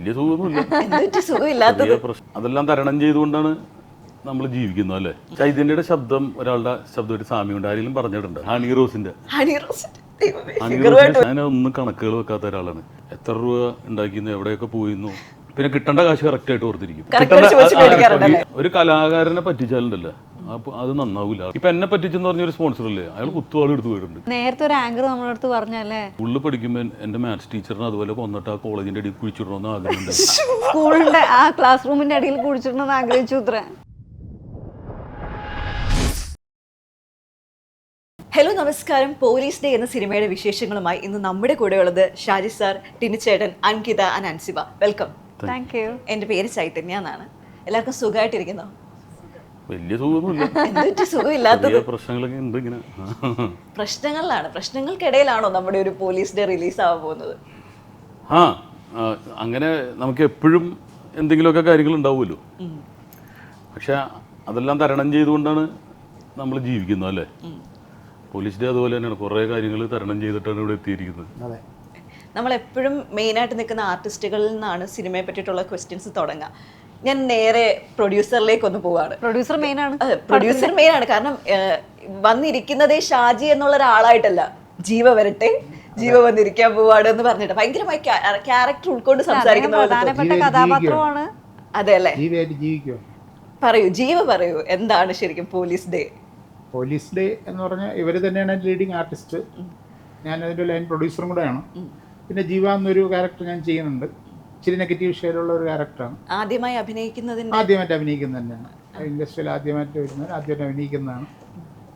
വലിയ സുഖമൊന്നുമില്ല. അതെല്ലാം തരണം ചെയ്തുകൊണ്ടാണ് നമ്മൾ ജീവിക്കുന്നത് അല്ലേ? ചൈതന്യയുടെ ശബ്ദം ഒരാളുടെ ശബ്ദമായിട്ട് സാമ്യമുണ്ട് ആരെങ്കിലും പറഞ്ഞിട്ടുണ്ട്? ഹണി റോസിന്റെ. ഞാൻ ഒന്നും കണക്കുകൾ വെക്കാത്ത ഒരാളാണ്. എത്ര രൂപ ഉണ്ടാക്കിയിരുന്നു എവിടെയൊക്കെ പോയിരുന്നു? പിന്നെ കിട്ടേണ്ട കാശ് കറക്റ്റ് ആയിട്ട് ഓർത്തിരിക്കും? ഒരു കലാകാരനെ പറ്റിച്ചാലുണ്ടല്ലോ. അപ്പൊ അത് നന്നാവില്ല ഇപ്പൊ എന്നെ പറ്റിച്ചെന്ന് പറഞ്ഞ ഒരു സ്പോൺസർ അല്ലേ അയാൾ കുത്തുവാൾ എടുത്ത് പോയിട്ടുണ്ട്. നേരത്തെ ഒരു ആങ്കർ നമ്മുടെ അടുത്ത് പറഞ്ഞല്ലേ? സ്കൂളിൽ പഠിക്കുമ്പോൾ എന്റെ മാത്സ് ടീച്ചറിന് അതുപോലെ കൊന്നിട്ട് ആ കോളേജിന്റെ അടിയിൽ കുഴിച്ചിടണമെന്ന് ആഗ്രഹമുണ്ട്. സ്കൂളിന്റെ ആ ക്ലാസ് റൂമിന്റെ അടിയിൽ കുഴിച്ചിടണമെന്ന് ആഗ്രഹിച്ചു ഇത്ര. ഹലോ നമസ്കാരം. പോലീസ് ഡേ എന്ന സിനിമയുടെ വിശേഷങ്ങളുമായി ഇന്ന് നമ്മുടെ കൂടെയുള്ളത് Shaji sir ടിനിച്ചേട്ടൻ Ankitha Ansiba. Welcome thank you എന്റെ പേര് ചൈതന്യ എന്നാണ്. എല്ലാവർക്കും സുഖമായിട്ടിരിക്കുന്നോ? വലിയ സുഖമൊന്നുമില്ല. സുഖമില്ലാത്തത്? ചെറിയ പ്രശ്നങ്ങളൊക്കെ ഉണ്ട് ഇങ്ങനെ. പ്രശ്നങ്ങളിലാണ്. പ്രശ്നങ്ങൾക്കിടയിലാണോ നമ്മുടെ ഒരു പോലീസ് ഡേ റിലീസ് ആവാൻ പോകുന്നത്? ആ ആ, അങ്ങനെ നമുക്ക് എപ്പോഴും എന്തെങ്കിലുമൊക്കെ കാര്യങ്ങൾ ഉണ്ടാവുമല്ലോ. പക്ഷെ അതെല്ലാം തരണം ചെയ്തുകൊണ്ടാണ് നമ്മൾ ജീവിക്കുന്നത് അല്ലേ? പോലീസ് ഡേ അതുപോലെ തന്നെയാണ്. കുറേ കാര്യങ്ങൾ തരണം ചെയ്തിട്ടാണ് ഇവിടെ എത്തിയിരിക്കുന്നത്. നമ്മൾ എപ്പോഴും മെയിനായിട്ട് നിൽക്കുന്ന ആർട്ടിസ്റ്റുകളിൽ നിന്നാണ് സിനിമയെ പറ്റിയിട്ടുള്ള ക്വസ്റ്റ്യൻസ് തുടങ്ങുക. ഞാൻ നേരെ പ്രൊഡ്യൂസറിലേക്ക് ഒന്ന് പോവാണ്. പ്രൊഡ്യൂസർ മെയിൻ ആണ്. പ്രൊഡ്യൂസർ മെയിൻ ആണ്. കാരണം വന്നിരിക്കുന്നതേ ഷാജി എന്നുള്ള ഒരാളായിട്ടല്ല ജീവ വരട്ടെ ജീവ വന്നിരിക്കാൻ പോവാണ് എന്ന് പറഞ്ഞിട്ട്. ഭയങ്കരമായി ക്യാരക്ടർ ഉൾക്കൊണ്ട് സംസാരിക്കുന്ന കഥാപാത്രമാണ്. അതെ അല്ലേ? പറയൂ ജീവ പറയൂ. എന്താണ് ശരിക്കും പോലീസ് ഡേ? പോലീസ് ഡേ എന്ന് പറഞ്ഞാൽ ഇവർ തന്നെയാണ് ലീഡിങ് ആർട്ടിസ്റ്റ്. ഞാൻ അതിന്റെ ലൈൻ പ്രൊഡ്യൂസറും കൂടെയാണ്. പിന്നെ ജീവ എന്നൊരു ക്യാരക്ടർ ഞാൻ ചെയ്യുന്നുണ്ട്. ഇച്ചിരി നെഗറ്റീവ് ഷെയ്ഡുള്ള ഒരു ക്യാരക്ടറാണ് ആദ്യമായി അഭിനയിക്കുന്നതിന്റെ ആദ്യമായിട്ട് അഭിനയിക്കുന്നത് തന്നെയാണ് ഇൻഡസ്ട്രിയിൽ ആദ്യമായിട്ട് വരുന്നവർ ആദ്യമായിട്ട് അഭിനയിക്കുന്നതാണ്.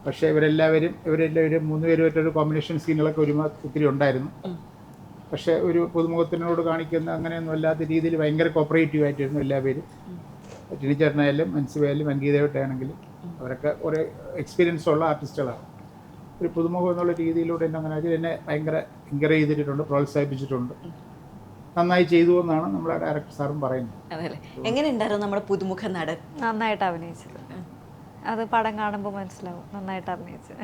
പക്ഷേ ഇവരെല്ലാവരും ഇവരെല്ലാവരും മൂന്ന് വരെ ഒരു കോമ്പിനേഷൻ സീനുകളൊക്കെ ഒരുമാ ഒത്തിരി ഉണ്ടായിരുന്നു. പക്ഷേ ഒരു പുതുമുഖത്തിനോട് കാണിക്കുന്ന അങ്ങനെയൊന്നും അല്ലാത്ത രീതിയിൽ ഭയങ്കര കോപ്പറേറ്റീവ് ആയിട്ടായിരുന്നു എല്ലാവരും. ടിനിച്ചേട്ടനായാലും മനസ്സിലായാലും അംഗീതമായിട്ടാണെങ്കിലും അവരൊക്കെ കുറേ എക്സ്പീരിയൻസ് ഉള്ള ആർട്ടിസ്റ്റുകളാണ് ഒരു പുതുമുഖം എന്നുള്ള രീതിയിലൂടെ എന്നെ അങ്ങനെ എന്നെ ഭയങ്കര എൻകറേജ് ചെയ്തിട്ടുണ്ട് പ്രോത്സാഹിപ്പിച്ചിട്ടുണ്ട്. നന്നായി ചെയ്തു എന്നാണ് നമ്മുടെ ഡയറക്ടർ സാറും പറയുന്നത്. അതെല്ലേ? എങ്ങനെ ഉണ്ടായിരുന്നു നമ്മുടെ പുതുമുഖ നടൻ? നന്നായിട്ട് അഭിനയിച്ചത്. അത് പടം കാണുമ്പോൾ മനസ്സിലാവും. നന്നായിട്ട് അഭിനയിച്ചത്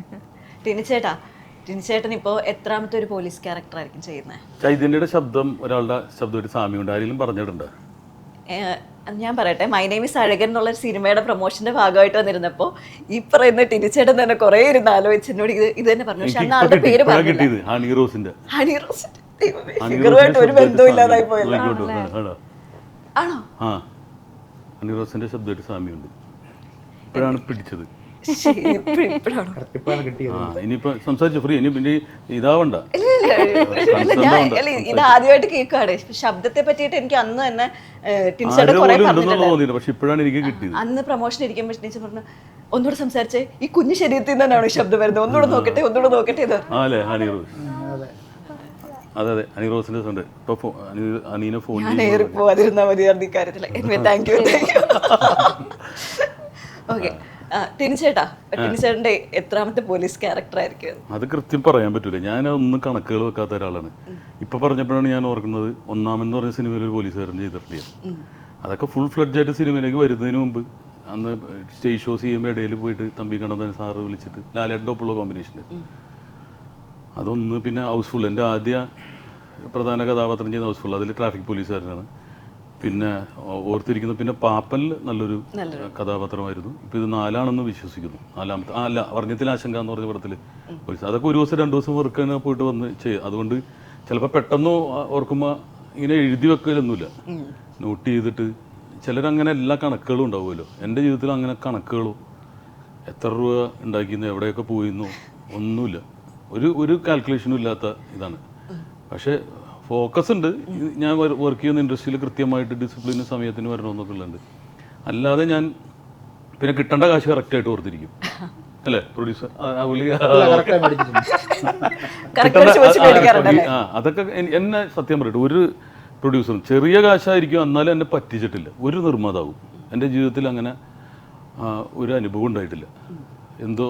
ടിനിച്ചേട്ടാ ടിനിച്ചേട്ടൻ ഇപ്പോൾ എത്രാമത്തെ ഒരു പോലീസ് ക്യാരക്ടർ ആയിരിക്കും ചെയ്യുന്നത് ചൈതന്യയുടെ ശബ്ദം ഒരാളുടെ ശബ്ദം ഒരു സാമ്യമുണ്ട് ആരെങ്കിലും പറഞ്ഞിട്ടുണ്ട്? ഞാൻ പറയട്ടെ. മൈ നെയിം ഇസ് അഴകൻ എന്നുള്ള ഒരു സിനിമയുടെ പ്രൊമോഷന്റെ ഭാഗമായിട്ട് വന്നിരുന്നപ്പോൾ ഈ പറയുന്ന ടിനിച്ചേട്ടൻ തന്നെ കുറേ ഇരുന്ന് ആലോചിച്ച് എന്നോട് ഇത് ഇത് തന്നെ പറഞ്ഞു. പക്ഷെ അന്ന് ആളുടെ പേര് പറഞ്ഞു ഹണി റോസിന്റെ ഹണി റോസിന്റെ ഒരു റോസിന്റെ ബന്ധവും ഇല്ലാതായി ശബ്ദമായിട്ട് പോയല്ലോ ആണോ? ആണോ? ആ. ഹണി റോസിന്റെ ശബ്ദമായിട്ട് സാമ്യമുണ്ട് ഇപ്പോഴാണ് പിടിച്ചത്. ഇനിയിപ്പോ സംസാരിച്ചു ഫ്രീ ഇനി പിന്നെ ഇതാവണ്ട. ഇത് ആദ്യമായിട്ട് ശബ്ദത്തെ പറ്റിയിട്ട് എനിക്ക് അന്ന് തന്നെ തോന്നിയില്ല പക്ഷെ ഇപ്പോഴാണ് എനിക്ക് കിട്ടിയത്. അന്ന് പ്രൊമോഷൻ ഇരിക്കുമ്പോൾ ടീച്ചർ പറഞ്ഞു ഒന്നുകൂടെ സംസാരിച്ചേ ഈ കുഞ്ഞു ശരീരത്തിൽ നിന്നാണ് ഈ ശബ്ദം വരുന്നത്? ഒന്നുകൂടെ നോക്കട്ടെ ഒന്നുകൂടെ നോക്കട്ടെ ഇത് അതെ അതെ. റോസിന്റെ ഉണ്ട് ഇപ്പൊ ഫോ- അനി- അനീനെ ഫോൺ ഞാൻ ഏറി പോവാതിരുന്നാൽ മതിയായിരുന്നു ഈ കാര്യത്തിൽ thank you thank you okay ടിനിച്ചേട്ടാ ടിനിച്ചേട്ടന്റെ എത്രാമത്തെ പോലീസ് ക്യാരക്ടർ ആയിരിക്കും? അത്? അത് കൃത്യം പറയാൻ പറ്റൂല. ഞാൻ ഒന്നും കണക്കുകൾ വെക്കാത്ത ഒരാളാണ്. ഇപ്പൊ പറഞ്ഞപ്പോഴാണ് ഞാൻ ഓർക്കുന്നത് ഒന്നാമെന്ന് പറഞ്ഞ സിനിമയിൽ ഒരു പോലീസുകാരൻ ചെയ്തിട്ടുണ്ട് അതൊക്കെ ഫുൾ ഫ്ലഡ്ജ് ആയിട്ട് സിനിമയിലേക്ക് വരുന്നതിന് മുമ്പ് അന്ന് സ്റ്റേജ് ഷോസ് ചെയ്യുമ്പോൾ ഇടയിൽ പോയിട്ട് തമ്പി കണ്ണന്താൻ സാറ് വിളിച്ചിട്ട് ലാലേട്ടന്റെ ഒപ്പമുള്ള കോമ്പിനേഷന് അതൊന്ന് പിന്നെ ഹൗസ്ഫുൾ എന്റെ ആദ്യ പ്രധാന കഥാപാത്രം ചെയ്യുന്ന ഹൗസ്ഫുൾ അതിൽ ട്രാഫിക് പോലീസുകാരനാണ് പിന്നെ ഓർത്തിരിക്കുന്നു പിന്നെ പാപ്പൽ നല്ലൊരു കഥാപാത്രമായിരുന്നു. ഇപ്പം ഇത് നാലാണെന്ന് വിശ്വസിക്കുന്നു. നാലാമത്തെ ആ അല്ല വർണത്തിൽ ആശങ്ക എന്ന് പറഞ്ഞ പടത്തിൽ പോലീസ്. അതൊക്കെ ഒരു ദിവസം രണ്ട് ദിവസം വർക്ക് തന്നെ പോയിട്ട് വന്ന് ചെയ്യുക അതുകൊണ്ട് ചിലപ്പോൾ പെട്ടെന്ന് ഓർക്കുമ്പോൾ ഇങ്ങനെ എഴുതി വെക്കലൊന്നുമില്ല. നോട്ട് ചെയ്തിട്ട് ചിലരങ്ങനെ എല്ലാ കണക്കുകളും ഉണ്ടാവുമല്ലോ. എന്റെ ജീവിതത്തിൽ അങ്ങനെ കണക്കുകളോ എത്ര രൂപ ഉണ്ടാക്കിയെന്ന് എവിടെയൊക്കെ പോയിരുന്നു ഒന്നുമില്ല. ഒരു ഒരു കാൽക്കുലേഷനും ഇല്ലാത്ത ഇതാണ്. പക്ഷേ ഫോക്കസ് ഉണ്ട്. ഞാൻ വർക്ക് ചെയ്യുന്ന ഇൻഡസ്ട്രിയിൽ കൃത്യമായിട്ട് ഡിസിപ്ലിന് സമയത്തിന് വരണമെന്നൊക്കെ ഉള്ളുണ്ട് അല്ലാതെ ഞാൻ പിന്നെ കിട്ടേണ്ട കാശ് കറക്റ്റായിട്ട് ഓർത്തിരിക്കും. അല്ലേ പ്രൊഡ്യൂസർ? ആ അതൊക്കെ എന്നെ സത്യം പറയട്ടെ ഒരു പ്രൊഡ്യൂസറും ചെറിയ കാശായിരിക്കും എന്നാലും എന്നെ പറ്റിച്ചിട്ടില്ല. ഒരു നിർമ്മാതാവും. എന്റെ ജീവിതത്തിൽ അങ്ങനെ ഒരു അനുഭവം ഉണ്ടായിട്ടില്ല. എന്തോ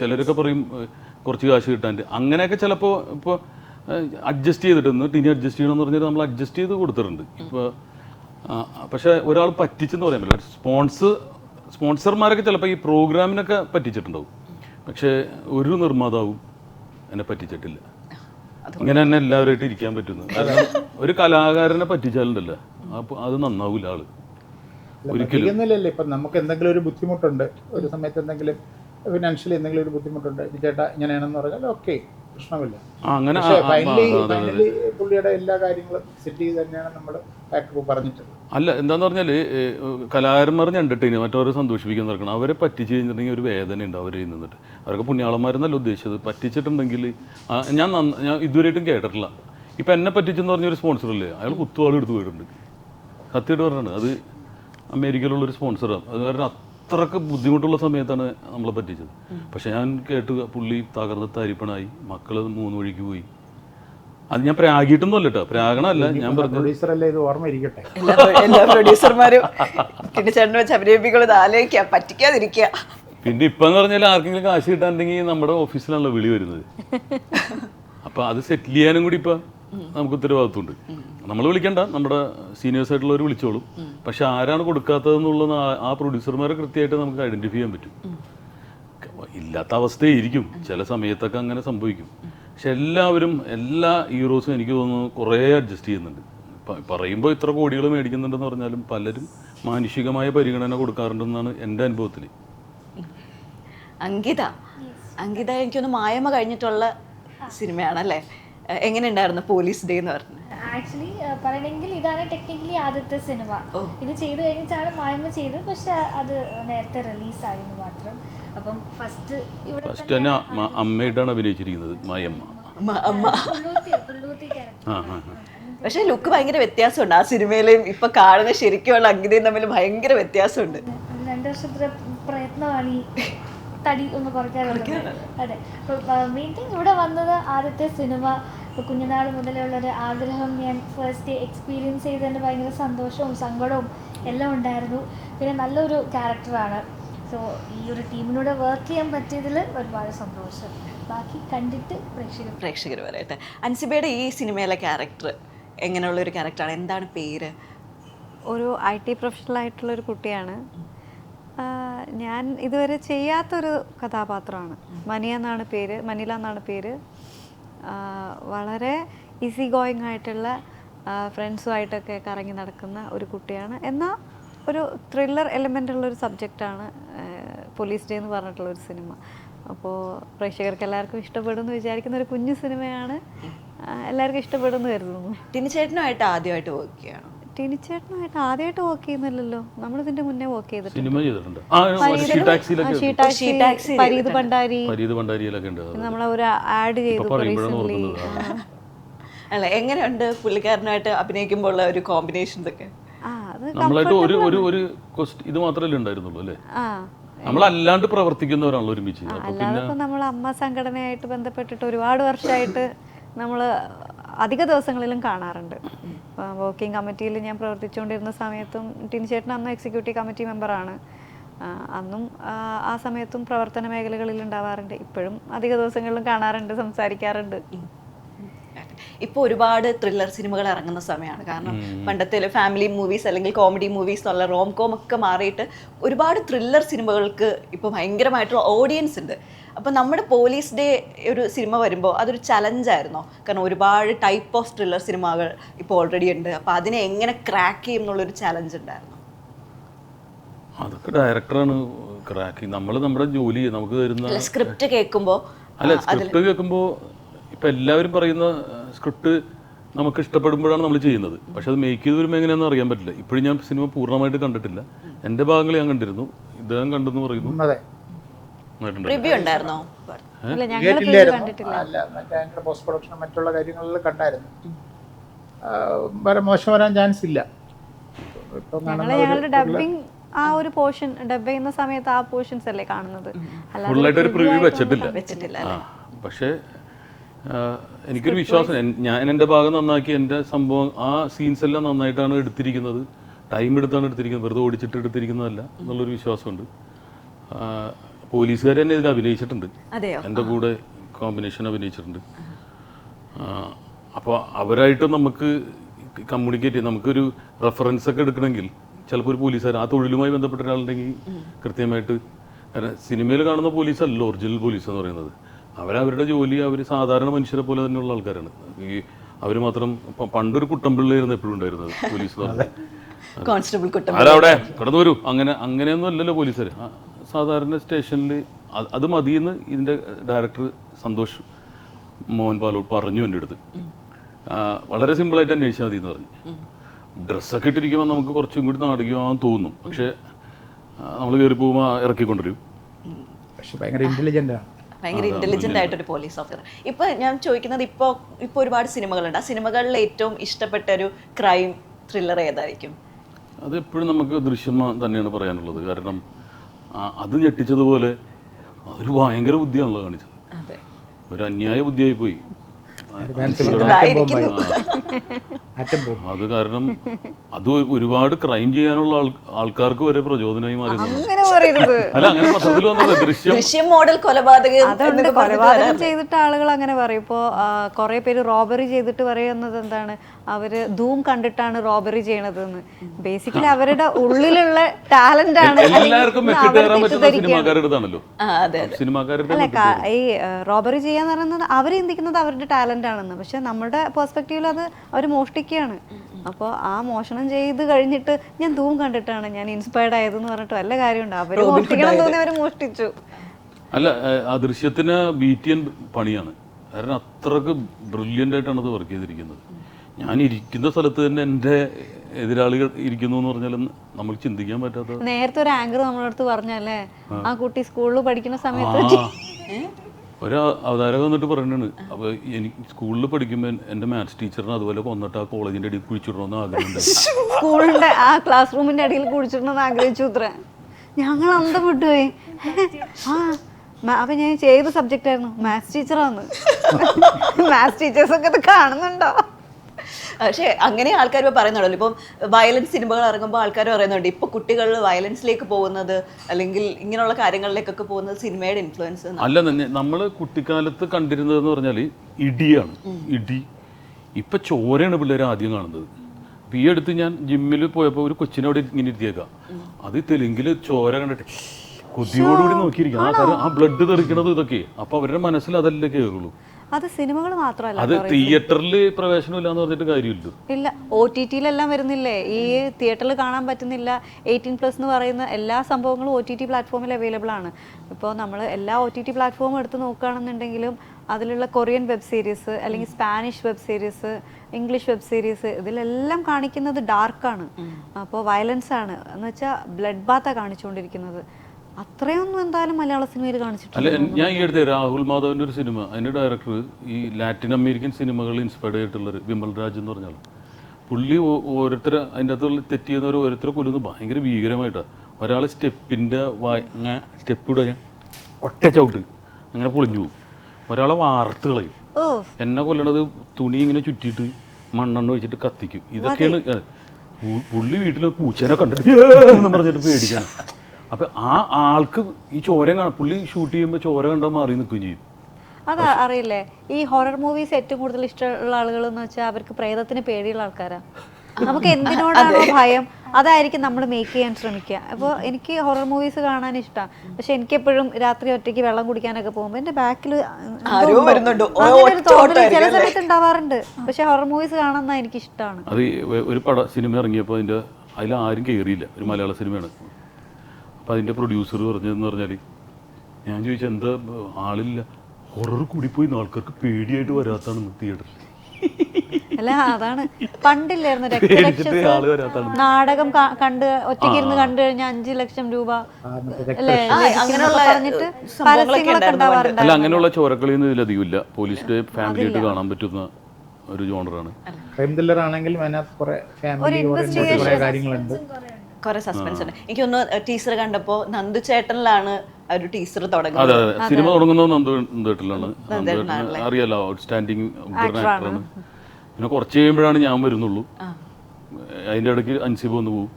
ചിലരൊക്കെ പറയും കുറച്ച് കാശ് കിട്ടാൻ അങ്ങനെയൊക്കെ ചിലപ്പോൾ ഇപ്പോൾ അഡ്ജസ്റ്റ് ചെയ്തിട്ട് എന്നിട്ട് ഇനി അഡ്ജസ്റ്റ് ചെയ്യണമെന്ന് പറഞ്ഞാൽ നമ്മൾ അഡ്ജസ്റ്റ് ചെയ്ത് കൊടുത്തിട്ടുണ്ട്. ഇപ്പോൾ പക്ഷേ ഒരാൾ പറ്റിച്ചെന്ന് പറയാൻ പറ്റില്ല. സ്പോൺസ് സ്പോൺസർമാരൊക്കെ ചിലപ്പോൾ ഈ പ്രോഗ്രാമിനൊക്കെ പറ്റിച്ചിട്ടുണ്ടാവും. പക്ഷേ ഒരു നിർമ്മാതാവും എന്നെ പറ്റിച്ചിട്ടില്ല. ഇങ്ങനെ തന്നെ എല്ലാവരുമായിട്ട് ഇരിക്കാൻ പറ്റുന്നു. കാരണം ഒരു കലാകാരനെ പറ്റിച്ചാലുണ്ടല്ലോ. അപ്പൊ അത് നന്നാവില്ല ആൾ. ഒരിക്കലും. ഇപ്പം നമുക്ക് എന്തെങ്കിലും ഒരു ബുദ്ധിമുട്ടുണ്ട്. ഒരു സമയത്ത് എന്തെങ്കിലും ഫിനാൻഷ്യലി എന്തെങ്കിലും ഒരു ബുദ്ധിമുട്ടുണ്ട്? ഇനി ചേട്ടാ ഇങ്ങനെയാണെന്ന് പറഞ്ഞാൽ ഓക്കെ പ്രശ്നമില്ല. അങ്ങനെ ഫൈനലി. ഫൈനലി പുള്ളിയുടെ എല്ലാ കാര്യങ്ങളും സെറ്റ് ചെയ്ത് തന്നെയാണ് നമ്മൾ പറഞ്ഞിട്ടുള്ളത്. അല്ല എന്താന്ന് പറഞ്ഞാൽ ഏഹ്, കലാകാരന്മാർ ഞണ്ടിട്ടിന് മറ്റവരെ സന്തോഷിപ്പിക്കാൻ നടക്കണം. അവരെ പറ്റിച്ച് കഴിഞ്ഞിട്ടുണ്ടെങ്കിൽ ഒരു വേദന ഉണ്ട് അവരെ നിന്നിട്ട് അവരൊക്കെ പുണ്യാളന്മാരെന്നല്ല ഉദ്ദേശിച്ചത്. പറ്റിച്ചിട്ടുണ്ടെങ്കിൽ ഞാൻ ഞാൻ ഇതുവരെയായിട്ടും കേട്ടിട്ടില്ല. ഇപ്പം എന്നെ പറ്റിച്ചെന്ന് പറഞ്ഞൊരു സ്പോൺസർ ഇല്ലേ? അയാൾ കുത്തുവാളെടുത്ത് പോയിട്ടുണ്ട്. സത്യമായിട്ട് പറഞ്ഞാണ് അത് അമേരിക്കയിലുള്ള ഒരു സ്പോൺസറാണ് അത് കാരണം അത്രയ്ക്ക് ബുദ്ധിമുട്ടുള്ള സമയത്താണ് നമ്മളെ പറ്റിച്ചത്. പക്ഷെ ഞാൻ കേട്ട് പുള്ളി തകർന്ന് തരിപ്പണായി. മക്കൾ മൂന്ന് വഴിക്ക് പോയി. അത് ഞാൻ പ്രാഗിയിട്ടൊന്നും അല്ല കേട്ടോ. പ്രാഗണല്ല ഞാൻ പറഞ്ഞത്. പ്രൊഡ്യൂസർ അല്ലേ ഇത് ഓർമ്മ ഇരിക്കട്ടെ എല്ലാ പ്രൊഡ്യൂസർമാരും വെച്ച് അഭിനയിപ്പിക്കുന്നത് ആലോചിക്കുക പറ്റിക്കാതിരിക്കുക. പിന്നെ ഇപ്പം എന്ന് പറഞ്ഞാൽ ആർക്കെങ്കിലും കാശ് കിട്ടാണ്ടെങ്കിൽ നമ്മുടെ ഓഫീസിലാണല്ലോ വിളി വരുന്നത്. അപ്പൊ അത് സെറ്റിൽ ചെയ്യാനും കൂടി ഇപ്പൊ. നമുക്ക് ഉത്തരവാദിത്വമുണ്ട്. നമ്മൾ വിളിക്കണ്ട. നമ്മുടെ സീനിയേഴ്സ് ആയിട്ടുള്ളവർ വിളിച്ചോളും. പക്ഷെ ആരാണ് കൊടുക്കാത്തതെന്നുള്ളത് ആ- ആ പ്രൊഡ്യൂസർമാരെ കൃത്യമായിട്ട് നമുക്ക് ഐഡന്റിഫൈ ചെയ്യാൻ പറ്റും. ഇല്ലാത്ത അവസ്ഥയായിരിക്കും. ചില സമയത്തൊക്കെ അങ്ങനെ സംഭവിക്കും. പക്ഷെ എല്ലാവരും എല്ലാ ഹീറോസും എനിക്ക് തോന്നുന്നു കുറേ അഡ്ജസ്റ്റ് ചെയ്യുന്നുണ്ട്. പറയുമ്പോൾ ഇത്ര കോടികൾ മേടിക്കുന്നുണ്ടെന്ന് പറഞ്ഞാലും പലരും മാനുഷികമായ പരിഗണന കൊടുക്കാറുണ്ടെന്നാണ് എന്റെ അനുഭവത്തിൽ അങ്കിത. അങ്കിത എനിക്കൊന്ന് മായമ കഴിഞ്ഞിട്ടുള്ള സിനിമയാണല്ലേ? എ- എങ്ങനെയുണ്ടായിരുന്നു പോലീസ് ഡേ എന്ന് പറഞ്ഞത് ആക്ച്വലി പറയണമെങ്കിൽ ഇതാണ് ടെക്നിക്കലി ആദ്യത്തെ സിനിമ. ഇത് ചെയ്തു കഴിഞ്ഞിട്ടാണ് മായ്മ ചെയ്തത്. പക്ഷെ അത് നേരത്തെ റിലീസായിരുന്നു മാത്രം. അപ്പം ഫസ്റ്റ് ഇവിടെ ഫസ്റ്റ് തന്നെ അമ്മ- അഭിനയിച്ചിരിക്കുന്നത് മായമ്മ. അമ്മ-. പക്ഷെ ലുക്ക് ഭയങ്കര വ്യത്യാസമുണ്ട്. ആ സിനിമയിലെയും ഇപ്പൊ കാണുന്ന ശരിക്കുള്ള അങ്കിതയും തമ്മിൽ ഭയങ്കര വ്യത്യാസമുണ്ട്. രണ്ടു വർഷത്തെ പ്രയത്നമാണ് ഈ തടി ഒന്ന് കുറയ്ക്കാറുണ്ട് അതെ. മെയിൻ തിങ് ഇവിടെ വന്നത് ആദ്യത്തെ സിനിമ. ഇപ്പോൾ കുഞ്ഞുനാൾ മുതലുള്ള ഒരു ആഗ്രഹം ഞാൻ ഫസ്റ്റ് എക്സ്പീരിയൻസ് ചെയ്തതിന്റെ ഭയങ്കര സന്തോഷവും സങ്കടവും എല്ലാം ഉണ്ടായിരുന്നു. പിന്നെ നല്ലൊരു ക്യാരക്ടറാണ് സോ ഈ ഒരു ടീമിനോട് വർക്ക് ചെയ്യാൻ പറ്റിയതിൽ ഒരുപാട് സന്തോഷം. ബാക്കി കണ്ടിട്ട് പ്രേക്ഷകർ പ്രേക്ഷകർ പറയട്ടെ. അൻസിബയുടെ ഈ സിനിമയിലെ ക്യാരക്ടർ എങ്ങനെയുള്ള ഒരു ക്യാരക്ടറാണ് എന്താണ് പേര്? ഒരു ഐ ടി പ്രൊഫഷണൽ ആയിട്ടുള്ള ഒരു കുട്ടിയാണ് ഞാൻ ഇതുവരെ ചെയ്യാത്തൊരു കഥാപാത്രമാണ്. മനിയ എന്നാണ് പേര് മനില എന്നാണ് പേര്. വളരെ ഈസി ഗോയിങ് ആയിട്ടുള്ള ഫ്രണ്ട്സുമായിട്ടൊക്കെ കറങ്ങി നടക്കുന്ന ഒരു കുട്ടിയാണ്. എന്നാൽ ഒരു ത്രില്ലർ എലമെന്റ് ഉള്ള ഒരു സബ്ജക്റ്റാണ് പോലീസ് ഡേ എന്ന് പറഞ്ഞിട്ടുള്ള ഒരു സിനിമ അപ്പോൾ പ്രേക്ഷകർക്ക് എല്ലാവർക്കും ഇഷ്ടപ്പെടുമെന്ന് വിചാരിക്കുന്ന ഒരു കുഞ്ഞു സിനിമയാണ് എല്ലാവർക്കും ഇഷ്ടപ്പെടുമെന്ന് കരുതുന്നു. ടിനിച്ചേട്ടനുമായിട്ട് ആദ്യമായിട്ട് വർക്ക് ടിനിച്ചേട്ടനായിട്ട് ആദ്യമായിട്ട് വർക്ക് ചെയ്യുന്നില്ലല്ലോ. നമ്മൾ ഇതിന്റെ മുന്നേ വർക്ക് ചെയ്തിട്ടുണ്ട്. സിനിമ ചെയ്തിട്ടുണ്ട്. ആ ഷീ ടാക്സിയിലൊക്കെ ഷീ ഉണ്ട്. ടാക്സി പരീത് ഭണ്ഡാരി. പരീത് ഭണ്ഡാരിയിലൊക്കെ ഉണ്ട്. നമ്മളെ ഒരു ആഡ് ചെയ്തു ഇപ്പൊ പറയുമ്പോഴാണ് റീസെന്റ് ഓർക്കുന്നത്. അല്ല എങ്ങനെയുണ്ട് പുള്ളിക്കാരനായിട്ട് അഭിനയിക്കുമ്പോൾ ഉള്ള ഒരു കോമ്പിനേഷൻസ് ഒക്കെ? ആ അത് നമ്മളായിട്ട് ഒരു ഒരു ഒരു ക്വസ്റ്റ് ഇത് മാത്രമല്ലേ ഉണ്ടായിരുന്നുള്ളൂ അല്ലേ? ആ. നമ്മളല്ലാണ്ട് പ്രവർത്തിക്കുന്നവരാണല്ലോ ഒരുമിച്ച്. അപ്പൊ അല്ലാതെ ഇപ്പൊ നമ്മൾ അമ്മ സംഘടനയായിട്ട് ബന്ധപ്പെട്ടിട്ട് ഒരുപാട് വർഷമായിട്ട് നമ്മൾ അധിക ദിവസങ്ങളിലും കാണാറുണ്ട്. വർക്കിംഗ് കമ്മിറ്റിയിൽ ഞാൻ പ്രവർത്തിച്ചുകൊണ്ടിരുന്ന സമയത്തും ടിൻചേട്ടൻ അന്ന് എക്സിക്യൂട്ടീവ് കമ്മിറ്റി മെമ്പറാണ് അന്നും ആ സമയത്തും പ്രവർത്തന മേഖലകളിൽ ഉണ്ടാവാറുണ്ട്. ഇപ്പോഴും അധിക ദിവസങ്ങളിലും കാണാറുണ്ട് സംസാരിക്കാറുണ്ട്. ഇപ്പോൾ ഒരുപാട് ത്രില്ലർ സിനിമകൾ ഇറങ്ങുന്ന സമയമാണ്. കാരണം പണ്ടത്തെ ഫാമിലി മൂവീസ് അല്ലെങ്കിൽ കോമഡി മൂവീസ് എന്നുള്ള റോം കോം ഒക്കെ മാറിയിട്ട് ഒരുപാട് ത്രില്ലർ സിനിമകൾക്ക് ഇപ്പോൾ ഭയങ്കരമായിട്ടുള്ള ഓഡിയൻസ് ഉണ്ട്. അപ്പോൾ നമ്മുടെ പോലീസ് ഡേ ഒരു സിനിമ വരുമ്പോൾ അതൊരു ചലഞ്ചായിരുന്നോ കാരണം ഒരുപാട് ടൈപ്പ് ഓഫ് ത്രില്ലർ സിനിമകൾ ഇപ്പോൾ ഓൾറെഡി ഉണ്ട്. അപ്പോൾ അതിനെ എങ്ങനെ ക്രാക്ക് ചെയ്യും എന്നുള്ളൊരു ചലഞ്ച് ഉണ്ടായിരുന്നു. അതൊക്കെ ഡയറക്ടറാണ് ക്രാക്ക് നമ്മൾ നമ്മുടെ ജോലി നമുക്ക് തരുന്ന സ്ക്രിപ്റ്റ് കേൾക്കുമ്പോൾ അല്ല സ്ക്രിപ്റ്റ് കേൾക്കുമ്പോൾ ഇപ്പം എല്ലാവരും പറയുന്ന സ്ക്രിപ്റ്റ് നമുക്ക് ഇഷ്ടപ്പെടുമ്പോഴാണ് നമ്മൾ ചെയ്യുന്നത്. പക്ഷെ അത് മേക്ക് ചെയ്ത് വരുമ്പോൾ എങ്ങനെയാണെന്ന് അറിയാൻ പറ്റില്ല. ഇപ്പോഴും ഞാൻ സിനിമ പൂർണമായിട്ട് കണ്ടിട്ടില്ല. എന്റെ ഭാഗങ്ങൾ ഞാൻ കണ്ടിരുന്നു. ഇദ്ദേഹം കണ്ടെന്ന് പറയുന്നു. അതെ. റിവ്യൂ ഉണ്ടായിരുന്നോ? ഇല്ല ഞങ്ങൾ കണ്ടിട്ടില്ല. അല്ല മറ്റേ പോസ്റ്റ് പ്രൊഡക്ഷൻ മറ്റുള്ള കാര്യങ്ങളിൽ കണ്ടായിരുന്നു. വരെ മോശം വരാൻ ചാൻസ് ഇല്ല. ആ ഒരു പോർഷൻ ഡബ് ചെയ്യുന്ന സമയത്ത് ആ പോർഷൻസ് അല്ലേ കാണുന്നത്? ഫുള്ളായിട്ട് ഒരു പ്രിവ്യൂ വെച്ചിട്ടില്ല. വെച്ചിട്ടില്ല പക്ഷേ എനിക്കൊരു വിശ്വാസം. ഞാൻ എന്റെ ഭാഗം നന്നാക്കി എന്റെ സംഭവം ആ സീൻസ് എല്ലാം നന്നായിട്ടാണ് എടുത്തിരിക്കുന്നത്. ടൈം എടുത്താണ് എടുത്തിരിക്കുന്നത്. വെറുതെ ഓടിച്ചിട്ട് എടുത്തിരിക്കുന്നതല്ല എന്നുള്ളൊരു വിശ്വാസമുണ്ട്. പോലീസുകാർ തന്നെ ഇതിൽ അഭിനയിച്ചിട്ടുണ്ട്. എന്റെ കൂടെ കോമ്പിനേഷൻ അഭിനയിച്ചിട്ടുണ്ട്. അപ്പോൾ അവരായിട്ട് നമുക്ക് കമ്മ്യൂണിക്കേറ്റ് ചെയ്യാം. നമുക്കൊരു റെഫറൻസ് ഒക്കെ എടുക്കണമെങ്കിൽ ചിലപ്പോൾ ഒരു പോലീസുകാർ ആ തൊഴിലുമായി ബന്ധപ്പെട്ട ഒരാളുണ്ടെങ്കിൽ കൃത്യമായിട്ട് കാരണം സിനിമയിൽ കാണുന്ന പോലീസല്ല ഒറിജിനൽ പോലീസ് എന്ന് പറയുന്നത്. അവരവരുടെ ജോലി അവർ സാധാരണ മനുഷ്യരെ പോലെ തന്നെയുള്ള ആൾക്കാരാണ്. ഈ അവർ മാത്രം പണ്ടൊരു കുട്ടമ്പിള്ളയായിരുന്നു എപ്പോഴും ഉണ്ടായിരുന്നത് പോലീസ് കോൺസ്റ്റബിൾ അവിടെ കടന്നു വരൂ. അങ്ങനെ അങ്ങനെയൊന്നും അല്ലല്ലോ പോലീസുകാർ സാധാരണ സ്റ്റേഷനിൽ അത് മതിയെന്ന് ഇതിന്റെ ഡയറക്ടർ സന്തോഷ് മോഹൻ പാലോട് പറഞ്ഞു എന്റെ അടുത്ത്. വളരെ സിമ്പിളായിട്ട് അന്വേഷിച്ചാൽ മതി എന്ന് പറഞ്ഞു ഡ്രസ്സൊക്കെ ഇട്ടിരിക്കുമ്പോൾ നമുക്ക് കുറച്ചും കൂടി നാടുകയാണെന്ന് തോന്നും. പക്ഷേ നമ്മൾ കയറി പോകുമ്പോൾ ഇറക്കിക്കൊണ്ടുവരും. പക്ഷെ ഭയങ്കര ഇന്റലിജന്റ് ആണ് ഭയങ്കര ഇന്റലിജന്റ് ആയിട്ടൊരു പോലീസ് ഓഫീസർ ഇപ്പൊ ഞാൻ ചോദിക്കുന്നത് ഇപ്പൊ ഇപ്പൊ ഒരുപാട് സിനിമകളുണ്ട്. ആ സിനിമകളിൽ ഏറ്റവും ഇഷ്ടപ്പെട്ട ഒരു ക്രൈം ത്രില്ലർ ഏതായിരിക്കും? അത് എപ്പോഴും നമുക്ക് ദൃശ്യം തന്നെയാണ് പറയാനുള്ളത്. കാരണം അത് ഞെട്ടിച്ചതുപോലെ ഒരു ഭയങ്കര ബുദ്ധിയാണല്ലോ കാണിച്ചത്. അതെ. ഒരു അന്യായ ബുദ്ധിയായി പോയി അത് കാരണം അത് ഒരുപാട് ക്രൈം ചെയ്യാനുള്ള ആൾക്കാർക്ക് വരെ പ്രചോദനമായി മാറി. അല്ല അങ്ങനെ പത്രത്തിൽ വന്നത് ദൃശ്യം. ദൃശ്യം മോഡൽ കൊലപാതകം കൊലപാതകം ചെയ്തിട്ട് ആളുകൾ അങ്ങനെ പറയും. ഇപ്പോ കുറെ പേര് റോബറി ചെയ്തിട്ട് പറയുന്നത് എന്താണ്? അവർ ധൂം കണ്ടിട്ടാണ് റോബറി ചെയ്യണതെന്ന്. ബേസിക്കലി അവരുടെ ഉള്ളിലുള്ള ടാലന്റ് ആണ്. എല്ലാവർക്കും അല്ല ഈ റോബറി ചെയ്യാന്ന് പറയുന്നത് അവർ ചിന്തിക്കുന്നത് അവരുടെ ടാലന്റ് ആണെന്ന്. പക്ഷെ നമ്മുടെ പെർസ്പെക്റ്റീവിൽ അത് അവർ മോഷ്ടിക്കുകയാണ് അപ്പോൾ ആ മോഷണം ചെയ്ത് കഴിഞ്ഞിട്ട് ഞാൻ ധൂം കണ്ടിട്ടാണ് ഞാൻ ഇൻസ്പയർഡ് ആയതെന്ന് പറഞ്ഞിട്ട് വല്ല കാര്യമുണ്ട്? അവർ മോഷ്ടിക്കണം തോന്നി അവർ മോഷ്ടിച്ചു. അല്ല ആ ദൃശ്യത്തിന് ചെയ്യാൻ പണിയാണ്. കാരണം അത്രയ്ക്ക് ബ്രില്യന്റ് ആയിട്ടാണ് അത് വർക്ക് ചെയ്തിരിക്കുന്നത്. ഞാൻ ഇരിക്കുന്ന സ്ഥലത്ത് തന്നെ എന്റെ എതിരാളികൾ ഇരിക്കുന്നു എന്ന് പറഞ്ഞാൽ നമ്മൾ ചിന്തിക്കാൻ പറ്റാത്ത നേരത്തെ ഒരു ആങ്കർ നമ്മളടുത്ത് പറഞ്ഞല്ലേ? ആ. കുട്ടി സ്കൂളിൽ പഠിക്കുന്ന സമയത്ത് ഒരു അവതാരകം വന്നിട്ട് പറയണാണ്. അപ്പോൾ എനിക്ക് സ്കൂളിൽ പഠിക്കുമ്പോൾ എന്റെ മാത്സ് ടീച്ചറിന് അതുപോലെ കൊന്നിട്ട് ആ കോളേജിന്റെ അടിയിൽ കുഴിച്ചിടണമെന്ന് ആഗ്രഹമുണ്ടായിരുന്നു. സ്കൂളിന്റെ ആ ക്ലാസ് റൂമിന്റെ അടിയിൽ കുഴിച്ചിടണമെന്ന് ആഗ്രഹിച്ചു ഞങ്ങൾ അന്തം വിട്ടുപോയി ആ ഞാൻ ചെയ്ത സബ്ജക്റ്റ് ആയിരുന്നു. മാത്സ് ടീച്ചറാന്ന് മാത്സ് ടീച്ചേഴ്സ് ഒക്കെ ഇത് കാണുന്നുണ്ടോ? പക്ഷേ അങ്ങനെ ആൾക്കാർ ഇപ്പോൾ പറയുന്നുണ്ടല്ലോ. ഇപ്പം വയലൻസ് സിനിമകൾ ഇറങ്ങുമ്പോൾ ആൾക്കാർ പറയുന്നുണ്ട് ഇപ്പൊ കുട്ടികൾ വയലൻസിലേക്ക് പോകുന്നത് അല്ലെങ്കിൽ ഇങ്ങനെയുള്ള കാര്യങ്ങളിലേക്കൊക്കെ പോകുന്നത് സിനിമയുടെ ഇൻഫ്ലുവൻസ് അല്ല നമ്മൾ കുട്ടിക്കാലത്ത് കണ്ടിരുന്നത് എന്ന് പറഞ്ഞാൽ ഇടിയാണ് ഇടി. ഇപ്പൊ ചോരയാണ് പിള്ളേർ ആദ്യം കാണുന്നത്. അപ്പം ഈ അടുത്ത് ഞാൻ ജിമ്മിൽ പോയപ്പോൾ ഒരു കൊച്ചിനെ അവിടെ ഇങ്ങനെ ഇരുത്തിയേക്കാം. അത് തെലുങ്കിൽ ചോര കണ്ടിട്ട് കൊതിയോടുകൂടി നോക്കിയിരിക്കാം ആ ആ ബ്ലഡ് തെറിക്കണത് ഇതൊക്കെ. അപ്പൊ അവരുടെ മനസ്സിൽ അതല്ലേ കയറുള്ളൂ അത് സിനിമകൾ മാത്രമല്ല അത് തിയേറ്ററിൽ പ്രവേശനം ഇല്ലാന്ന് പറഞ്ഞിട്ട് കാര്യമില്ല. ഇല്ല ഒ ടി ടിയിലെല്ലാം വരുന്നില്ലേ? ഈ തിയേറ്ററിൽ കാണാൻ പറ്റുന്നില്ല എയ്റ്റീൻ പ്ലസ് എന്ന് പറയുന്ന എല്ലാ സംഭവങ്ങളും ഒ ടി ടി പ്ലാറ്റ്ഫോമിൽ അവൈലബിൾ ആണ്. ഇപ്പോൾ നമ്മൾ എല്ലാ ഒ ടി ടി പ്ലാറ്റ്ഫോമും എടുത്ത് നോക്കുകയാണെന്നുണ്ടെങ്കിലും അതിലുള്ള കൊറിയൻ വെബ് സീരീസ് അല്ലെങ്കിൽ Spanish web series English web series ഇതിലെല്ലാം കാണിക്കുന്നത് ഡാർക്കാണ് അപ്പോൾ വയലൻസ് ആണ്. എന്ന് വെച്ചാൽ ബ്ലഡ് ബാത്താണ് കാണിച്ചുകൊണ്ടിരിക്കുന്നത്. അത്രയൊന്നും എന്തായാലും മലയാള സിനിമയിൽ കാണിച്ചിട്ടില്ല. ഞാൻ ഈ അടുത്ത് രാഹുൽ മാധവന്റെ ഒരു സിനിമ അതിന്റെ ഡയറക്ടർ ഈ ലാറ്റിൻ അമേരിക്കൻ സിനിമകൾ ഇൻസ്പയർഡ് ആയിട്ടുള്ളൊരു വിമൽ രാജ് എന്ന് പറഞ്ഞാൽ പുള്ളി ഓരോരുത്തരെ അതിന്റെ അകത്തുള്ള തെറ്റ് ചെയ്യുന്നവർ ഓരോരുത്തരെ കൊല്ലുന്നത് ഭയങ്കര ഭീകരമായിട്ടാണ് ഒരാൾ സ്റ്റെപ്പിന്റെ സ്റ്റെപ്പ് ഇടുക ഒറ്റ ചവിട്ട് അങ്ങനെ പൊളിഞ്ഞു പോകും ഒരാളെ വാർത്ത് കളയും. എന്നെ കൊല്ലണത് തുണി ഇങ്ങനെ ചുറ്റിയിട്ട് മണ്ണെണ്ണ ഒഴിച്ചിട്ട് കത്തിക്കും. ഇതൊക്കെയാണ് പുള്ളി വീട്ടിൽ പൂച്ചേനെ കണ്ടിട്ട് പറഞ്ഞിട്ട് പേടിക്കണം. അപ്പൊ ആ ആൾക്ക് ഈ ചോര കാണാം പുള്ളി ഷൂട്ട് ചെയ്യുമ്പോൾ ചോര കണ്ടോ മാറി നിൽക്കുകയും ചെയ്യും. അത് അറിയില്ലേ? ഈ ഹൊറർ മൂവീസ് ഏറ്റവും കൂടുതൽ ഇഷ്ടമുള്ള ആളുകൾ എന്ന് വെച്ചാൽ അവർക്ക് പ്രേതത്തിന് പേടിയുള്ള ആൾക്കാരാ. നമുക്ക് എന്തിനോടാണോ ഭയം? അതായിരിക്കും നമ്മൾ മേക്ക് ചെയ്യാൻ ശ്രമിക്കുക. അപ്പോൾ എനിക്ക് ഹൊറർ മൂവീസ് കാണാൻ ഇഷ്ടമാണ് പക്ഷെ എനിക്ക് എപ്പോഴും രാത്രി ഒറ്റയ്ക്ക് വെള്ളം കുടിക്കാനൊക്കെ പോകുമ്പോൾ എന്റെ ബാക്കിൽ ആരോ വരുന്നുണ്ട്. ഓ, ഒറ്റ ചില? സമയത്ത് ഉണ്ടാവാറുണ്ട്. പക്ഷെ ഹൊറർ മൂവീസ് കാണാൻ എനിക്ക് ഇഷ്ടമാണ് അത് ഒരു പട സിനിമ ഇറങ്ങിയപ്പോൾ അതിന്റെ അതിൽ ആരും കയറിയില്ല ഒരു മലയാള സിനിമയാണ് അപ്പോൾ അതിന്റെ പ്രൊഡ്യൂസർ പറഞ്ഞതെന്ന് പറഞ്ഞാൽ ഞാൻ ചോദിച്ചാൽ എന്താ ആളില്ല? ഹൊറർ കൂടിപ്പോയി ആൾക്കാർക്ക് പേടിയായിട്ട് വരാത്താണ് തിയേറ്ററിൽ അല്ല അതാണ്. പണ്ടില്ലായിരുന്നു നാടകം കണ്ട് ഒറ്റയ്ക്ക് ഇരുന്ന് കണ്ടു കഴിഞ്ഞാൽ അഞ്ചു ലക്ഷം രൂപ അല്ലേ? അങ്ങനെയുള്ള പറഞ്ഞിട്ട് അല്ല അങ്ങനെയുള്ള ചോരക്കളിയൊന്നും ഇതിലധികമില്ല. പോലീസിന്റെ ഫാമിലിയായിട്ട് കാണാൻ പറ്റുന്ന ഒരു ജോണറാണ് ക്രൈം ത്രില്ലർ അതിനകത്ത് കുറെ ഫാമിലി കാര്യങ്ങളുണ്ട്. കുറെ സസ്പെൻസ് ഉണ്ട്. എനിക്കൊന്ന് ടീച്ചർ കണ്ടപ്പോ നന്ദു ചേട്ടനിലാണ് ഒരു ടീച്ചർ തുടങ്ങുന്നത്. സിനിമ തുടങ്ങുന്നത് നന്ദു ചേട്ടനിലാണ്. അറിയാലോ ഔട്ട്സ്റ്റാൻഡിങ് ആക്ടറാണ് പിന്നെ കുറച്ച് കഴിയുമ്പോഴാണ് ഞാൻ വരുന്നുള്ളൂ. അതിന്റെ ഇടയ്ക്ക് അൻസിബ് വന്ന് പോകും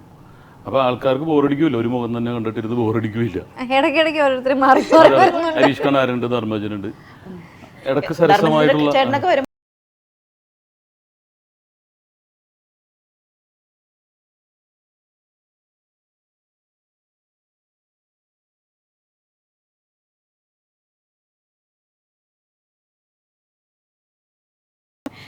അപ്പൊ ആൾക്കാർക്ക് ബോറടിക്കൂല. ഒരു മുഖം തന്നെ കണ്ടിട്ടിരുന്ന് ബോറടിക്കൂല ഇടയ്ക്കിടയ്ക്ക് ഓരോരുത്തർ മാറി മാറി ഹരീഷ് കണാരുണ്ട് ധർമ്മജനുണ്ട്. ഇടയ്ക്ക് സരസമായിട്ടുള്ള